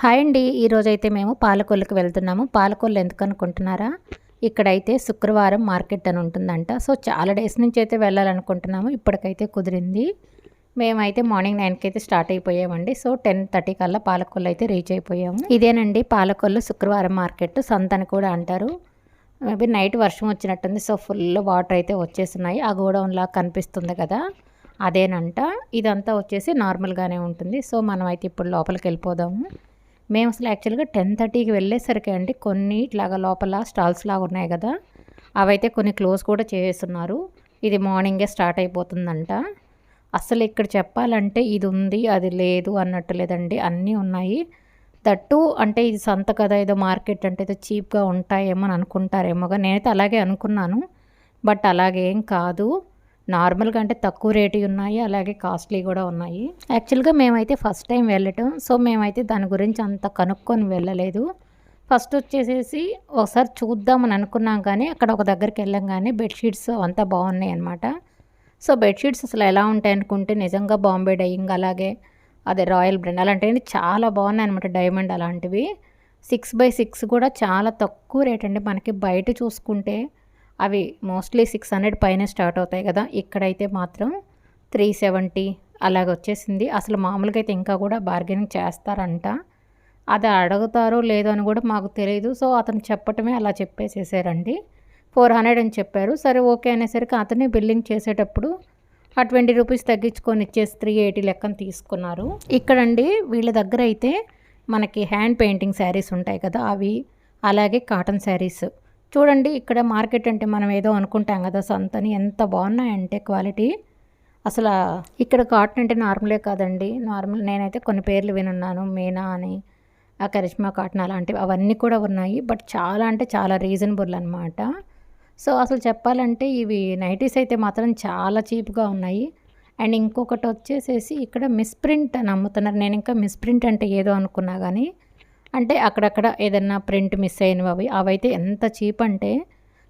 Hi అండి. ఈరోజు అయితే మేము పాలకొల్లుకి వెళ్తున్నాము. పాలకొల్లు ఎందుకు అనుకుంటున్నారా? ఇక్కడైతే శుక్రవారం మార్కెట్ అని ఉంటుందంట. సో చాలా డేస్ నుంచి అయితే వెళ్ళాలనుకుంటున్నాము. ఇప్పటికైతే కుదిరింది. మేమైతే మార్నింగ్ నైన్కి అయితే స్టార్ట్ అయిపోయామండి. సో టెన్ థర్టీ కల్లా పాలకొల్లు అయితే రీచ్ అయిపోయాము. ఇదేనండి పాలకొల్లు శుక్రవారం మార్కెట్. సంత అని కూడా అంటారు. మేబీ నైట్ వర్షం వచ్చినట్టుంది. సో ఫుల్ వాటర్ అయితే వచ్చేస్తున్నాయి. ఆ గోడౌన్ లాగా కనిపిస్తుంది కదా. అదేనంట. ఇదంతా వచ్చేసి నార్మల్గానే ఉంటుంది. సో మనం అయితే ఇప్పుడు లోపలికి వెళ్ళిపోదాము. మేము అసలు యాక్చువల్గా టెన్ థర్టీకి వెళ్ళేసరికి అండి కొన్ని ఇట్లాగా లోపల స్టాల్స్ లాగా ఉన్నాయి కదా అవైతే కొన్ని క్లోజ్ కూడా చేస్తున్నారు ఇది మార్నింగే స్టార్ట్ అయిపోతుందంట. అసలు ఇక్కడ చెప్పాలంటే ఇది ఉంది అది లేదు అన్నట్టు లేదండి. అన్నీ ఉన్నాయి. దట్టు అంటే ఇది సంత కదా ఏదో మార్కెట్ అంటే ఏదో చీప్గా ఉంటాయేమో అని అనుకుంటారేమోగా. నేనైతే అలాగే అనుకున్నాను బట్ అలాగేం కాదు. నార్మల్గా అంటే తక్కువ రేటు ఉన్నాయి అలాగే కాస్ట్లీ కూడా ఉన్నాయి. యాక్చువల్గా మేమైతే ఫస్ట్ టైం వెళ్ళటం సో మేమైతే దాని గురించి అంత కనుక్కొని వెళ్ళలేదు. ఫస్ట్ వచ్చేసేసి ఒకసారి చూద్దామని అనుకున్నాం కానీ అక్కడ ఒక దగ్గరికి వెళ్ళంగానే బెడ్షీట్స్ అంతా బాగున్నాయి అనమాట సో బెడ్షీట్స్ అసలు ఎలా ఉంటాయి అనుకుంటే నిజంగా బాంబే డైయింగ్ అలాగే అదే రాయల్ బ్రాండ్ అలాంటివి చాలా బాగున్నాయి అనమాట డైమండ్ అలాంటివి. సిక్స్ బై సిక్స్ కూడా చాలా తక్కువ రేట్ అండి. మనకి బయట చూసుకుంటే అవి మోస్ట్లీ సిక్స్ హండ్రెడ్ పైన స్టార్ట్ అవుతాయి కదా. ఇక్కడైతే మాత్రం త్రీ సెవెంటీ అలాగ వచ్చేసింది. అసలు మామూలుగా అయితే ఇంకా కూడా బార్గెనింగ్ చేస్తారంట. అది అడుగుతారో లేదో అని కూడా మాకు తెలియదు సో అతను చెప్పటమే అలా చెప్పేసేసారండి. ఫోర్ హండ్రెడ్ అని చెప్పారు. సరే ఓకే అనేసరికి అతనే బిల్లింగ్ చేసేటప్పుడు ఆ ట్వంటీ రూపీస్ తగ్గించుకొని ఇచ్చేసి త్రీ ఎయిటీ లెక్కన తీసుకున్నారు. ఇక్కడండి వీళ్ళ దగ్గర అయితే మనకి హ్యాండ్ పెయింటింగ్ శారీస్ ఉంటాయి కదా. అవి అలాగే కాటన్ శారీస్. చూడండి ఇక్కడ మార్కెట్ అంటే మనం ఏదో అనుకుంటాం కదా సొంతని. ఎంత బాగున్నాయంటే క్వాలిటీ. అసలు ఇక్కడ కాటన్ అంటే నార్మలే కాదండి. నార్మల్ నేనైతే కొన్ని పేర్లు వినున్నాను. మీనా అని ఆ కరిష్మా కాటన్ అలాంటివి అవన్నీ కూడా ఉన్నాయి. బట్ చాలా అంటే చాలా రీజనబుల్ అనమాట సో అసలు చెప్పాలంటే ఇవి నైటీస్ అయితే మాత్రం చాలా చీప్గా ఉన్నాయి. అండ్ ఇంకొకటి వచ్చేసేసి ఇక్కడ మిస్ప్రింట్ అని అమ్ముతున్నారు. నేను ఇంకా మిస్ప్రింట్ అంటే ఏదో అనుకున్నా కానీ అంటే అక్కడక్కడ ఏదన్నా ప్రింట్ మిస్ అయినవి అవి అవైతే ఎంత చీప్ అంటే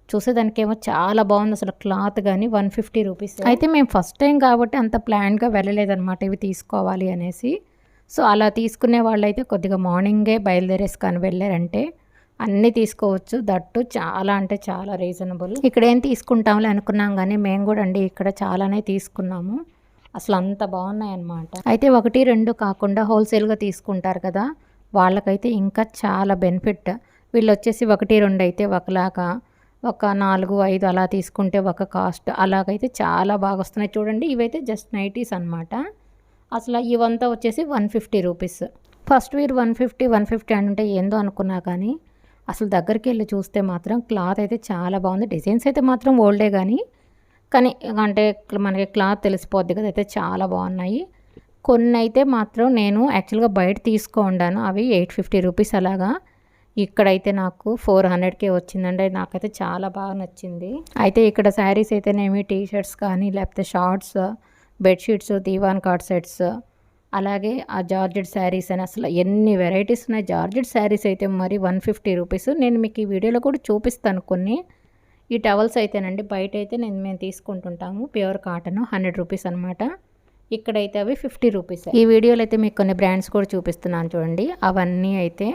చూసేదానికేమో చాలా బాగుంది అసలు క్లాత్ కానీ వన్ ఫిఫ్టీ రూపీస్. అయితే మేము ఫస్ట్ టైం కాబట్టి అంత ప్లాన్గా వెళ్ళలేదన్నమాట ఇవి తీసుకోవాలి అనేసి. సో అలా తీసుకునే వాళ్ళైతే కొద్దిగా మార్నింగే బయలుదేరేసుకొని వెళ్ళారంటే అన్నీ తీసుకోవచ్చు. దట్టు చాలా అంటే చాలా రీజనబుల్. ఇక్కడ ఏం తీసుకుంటాంలే అనుకున్నాం కానీ మేము కూడా అండి ఇక్కడ చాలానే తీసుకున్నాము. అసలు అంత బాగున్నాయి అన్నమాట అయితే ఒకటి రెండు కాకుండా హోల్సేల్గా తీసుకుంటారు కదా. వాళ్ళకైతే ఇంకా చాలా బెనిఫిట్. వీళ్ళు వచ్చేసి ఒకటి రెండు అయితే ఒకలాగా ఒక నాలుగు ఐదు అలా తీసుకుంటే ఒక కాస్ట్. అలాగైతే చాలా బాగా వస్తున్నాయి చూడండి ఇవైతే జస్ట్ నైటీస్ అనమాట అసలు ఇవంతా వచ్చేసి one fifty rupees. First we're one fifty one fifty అంటే ఏందో అనుకున్నా కానీ అసలు దగ్గరికి వెళ్ళి చూస్తే మాత్రం క్లాత్ అయితే చాలా బాగుంది. డిజైన్స్ అయితే మాత్రం ఓల్డే కానీ కానీ అంటే మనకి క్లాత్ తెలిసిపోద్ది కదా అయితే చాలా బాగున్నాయి. కొన్ని అయితే మాత్రం నేను యాక్చువల్గా బయట తీసుకో ఉండాను. అవి ఎయిట్ ఫిఫ్టీ రూపీస్ అలాగా. ఇక్కడైతే నాకు ఫోర్ హండ్రెడ్కే వచ్చిందండి. నాకైతే చాలా బాగా నచ్చింది. అయితే ఇక్కడ శారీస్ అయితేనేమి టీ షర్ట్స్ కానీ లేకపోతే shorts bedsheets divan card sets అలాగే ఆ జార్జెడ్ శారీస్ అని అసలు ఎన్ని వెరైటీస్ ఉన్నాయి. జార్జెడ్ శారీస్ అయితే మరి వన్ ఫిఫ్టీ రూపీస్. నేను మీకు ఈ వీడియోలో కూడా చూపిస్తాను కొన్ని. ఈ టవల్స్ అయితేనండి బయట అయితే నేను మేము తీసుకుంటుంటాము. ప్యూర్ కాటన్ హండ్రెడ్ రూపీస్ అనమాట ఇక్కడైతే అవి ఫిఫ్టీ రూపీస్. ఈ వీడియోలో అయితే మీకు కొన్ని బ్రాండ్స్ కూడా చూపిస్తున్నాను చూడండి. అవన్నీ అయితే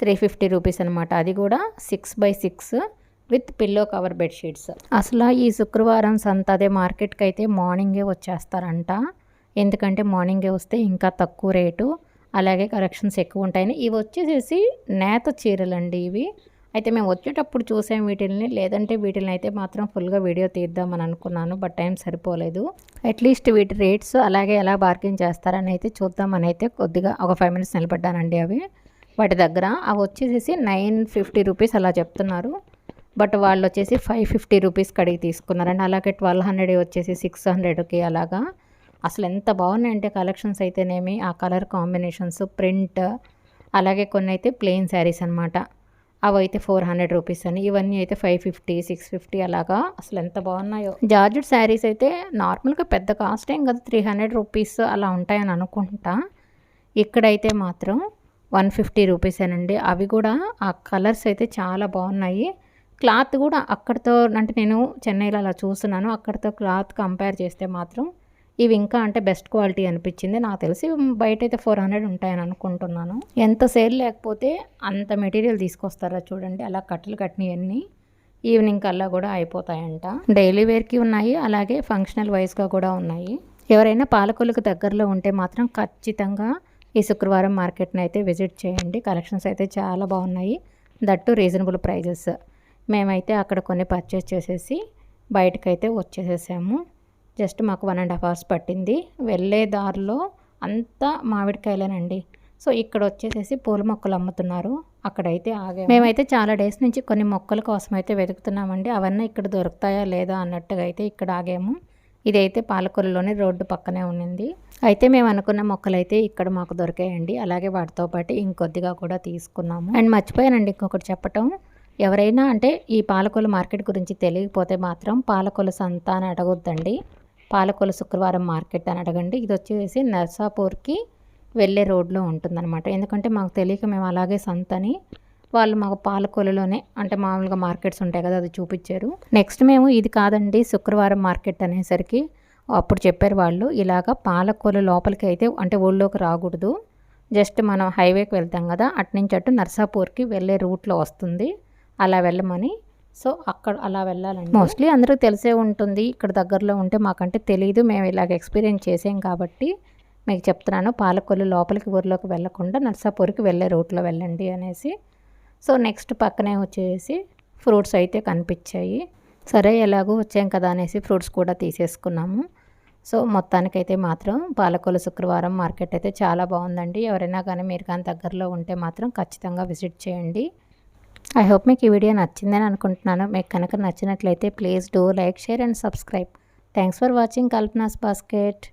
త్రీ ఫిఫ్టీ రూపీస్ అనమాట అది కూడా six by six with pillow cover bedsheets అసలు ఈ శుక్రవారం సంత అదే మార్కెట్కి అయితే మార్నింగే వచ్చేస్తారంట. ఎందుకంటే మార్నింగే వస్తే ఇంకా తక్కువ రేటు అలాగే కలెక్షన్స్ ఎక్కువ ఉంటాయని. ఇవి వచ్చేసేసి నేత చీరలండి ఇవి. అయితే మేము వచ్చేటప్పుడు చూసాం వీటిల్ని. లేదంటే వీటిని అయితే మాత్రం ఫుల్గా వీడియో తీద్దామని అనుకున్నాను బట్ టైం సరిపోలేదు. అట్లీస్ట్ వీటి రేట్స్ అలాగే ఎలా బార్గెన్ చేస్తారని అయితే చూద్దామని అయితే కొద్దిగా ఒక ఫైవ్ మినిట్స్ నిలబడ్డానండి అవి. వాటి దగ్గర అవి వచ్చేసేసి నైన్ ఫిఫ్టీ రూపీస్ అలా చెప్తున్నారు. బట్ వాళ్ళు వచ్చేసి ఫైవ్ ఫిఫ్టీ రూపీస్ కడిగి తీసుకున్నారండి. అలాగే ట్వెల్వ్ హండ్రెడ్ వచ్చేసి సిక్స్ హండ్రెడ్కి అలాగా. అసలు ఎంత బాగున్నాయంటే కలెక్షన్స్ అయితేనేమి ఆ కలర్ కాంబినేషన్స్ ప్రింట్ అలాగే కొన్ని అయితే ప్లెయిన్ శారీస్ అనమాట అవి అయితే ఫోర్ హండ్రెడ్ రూపీస్ అని. ఇవన్నీ అయితే ఫైవ్ ఫిఫ్టీ సిక్స్ ఫిఫ్టీ అలాగా అసలు ఎంత బాగున్నాయో. జార్జెట్ శారీస్ అయితే నార్మల్గా పెద్ద కాస్ట్ ఏం కదా త్రీ హండ్రెడ్ రూపీస్ అలా ఉంటాయని అనుకుంటా. ఇక్కడైతే మాత్రం వన్ ఫిఫ్టీ రూపీసేనండి అవి కూడా ఆ కలర్స్ అయితే చాలా బాగున్నాయి. క్లాత్ కూడా అక్కడితో అంటే నేను చెన్నైలో అలా చూస్తున్నాను. అక్కడితో క్లాత్ కంపేర్ చేస్తే మాత్రం ఇవి ఇంకా అంటే బెస్ట్ క్వాలిటీ అనిపించింది. నాకు తెలిసి బయట అయితే ఫోర్ హండ్రెడ్ ఉంటాయని అనుకుంటున్నాను. ఎంత సేల్ లేకపోతే అంత మెటీరియల్ తీసుకొస్తారా చూడండి. అలా కట్టలు కట్టినవన్నీ ఈవినింగ్ కల్లా కూడా అయిపోతాయంట. డైలీ వేర్కి ఉన్నాయి అలాగే ఫంక్షనల్ వైజ్గా కూడా ఉన్నాయి. ఎవరైనా పాలకొల్లుకు దగ్గరలో ఉంటే మాత్రం ఖచ్చితంగా ఈ శుక్రవారం మార్కెట్ని అయితే విజిట్ చేయండి. కలెక్షన్స్ అయితే చాలా బాగున్నాయి. That reasonable prices. మేమైతే అక్కడ కొన్ని పర్చేస్ చేసేసి బయటకైతే వచ్చేసేసాము. జస్ట్ మాకు వన్ అండ్ హాఫ్ అవర్స్ పట్టింది. వెళ్ళే దారిలో అంతా మామిడికాయలేనండి. సో ఇక్కడ వచ్చేసేసి పూల మొక్కలు అమ్ముతున్నారు. అక్కడైతే ఆగే మేమైతే చాలా డేస్ నుంచి కొన్ని మొక్కల కోసం అయితే వెతుకుతున్నామండి. అవన్నీ ఇక్కడ దొరుకుతాయా లేదా అన్నట్టుగా అయితే ఇక్కడ ఆగాము. ఇదైతే పాలకూరలోనే రోడ్డు పక్కనే ఉండింది అయితే మేము అనుకున్న మొక్కలు అయితే ఇక్కడ మాకు దొరికాయండి. అలాగే వాటితో పాటు ఇంకొద్దిగా కూడా తీసుకున్నాము. అండ్ మర్చిపోయానండి ఇంకొకటి చెప్పటం. ఎవరైనా అంటే ఈ పాలకొల మార్కెట్ గురించి తెలియకపోతే మాత్రం పాలకొల సంత అని అడగొద్దండి. పాలకొల శుక్రవారం మార్కెట్ అని అడగండి. ఇది వచ్చేసి నర్సాపూర్కి వెళ్ళే రోడ్లో ఉంటుందన్నమాట. ఎందుకంటే మాకు తెలియక మేము అలాగే సంతని వాళ్ళు మాకు పాలకొలలోనే అంటే మామూలుగా మార్కెట్స్ ఉంటాయి కదా అది చూపించారు. నెక్స్ట్ మేము ఇది కాదండి శుక్రవారం మార్కెట్ అనేసరికి అప్పుడు చెప్పారు వాళ్ళు ఇలాగ పాలకొల లోపలికి అయితే అంటే ఊళ్ళోకి రాకూడదు. జస్ట్ మనం హైవేకి వెళ్తాం కదా అటు నుంచి అటు నర్సాపూర్కి వెళ్ళే రూట్లో వస్తుంది. అలా వెళ్ళమని సో అక్కడ అలా వెళ్ళాలండి. మోస్ట్లీ అందరికీ తెలిసే ఉంటుంది ఇక్కడ దగ్గరలో ఉంటే మాకంటే తెలియదు మేము ఇలాగ ఎక్స్పీరియన్స్ చేసాం కాబట్టి మీకు చెప్తున్నాను. పాలకొల్లు లోపలికి ఊరిలోకి వెళ్ళకుండా నర్సాపూర్కి వెళ్ళే రూట్లో వెళ్ళండి అనేసి. సో నెక్స్ట్ పక్కనే వచ్చేసి ఫ్రూట్స్ అయితే కనిపించాయి. సరే ఎలాగో వచ్చాం కదా అనేసి ఫ్రూట్స్ కూడా తీసేసుకున్నాము. సో మొత్తానికైతే మాత్రం పాలకొల్లు శుక్రవారం మార్కెట్ అయితే చాలా బాగుందండి. ఎవరైనా కానీ మీరు కానీ దగ్గరలో ఉంటే మాత్రం ఖచ్చితంగా విజిట్ చేయండి. ఐ హోప్ మీకు ఈ వీడియో నచ్చిందని అనుకుంటున్నాను. మీకు కనుక నచ్చినట్లయితే please do like share and subscribe thanks for watching Kalpana's basket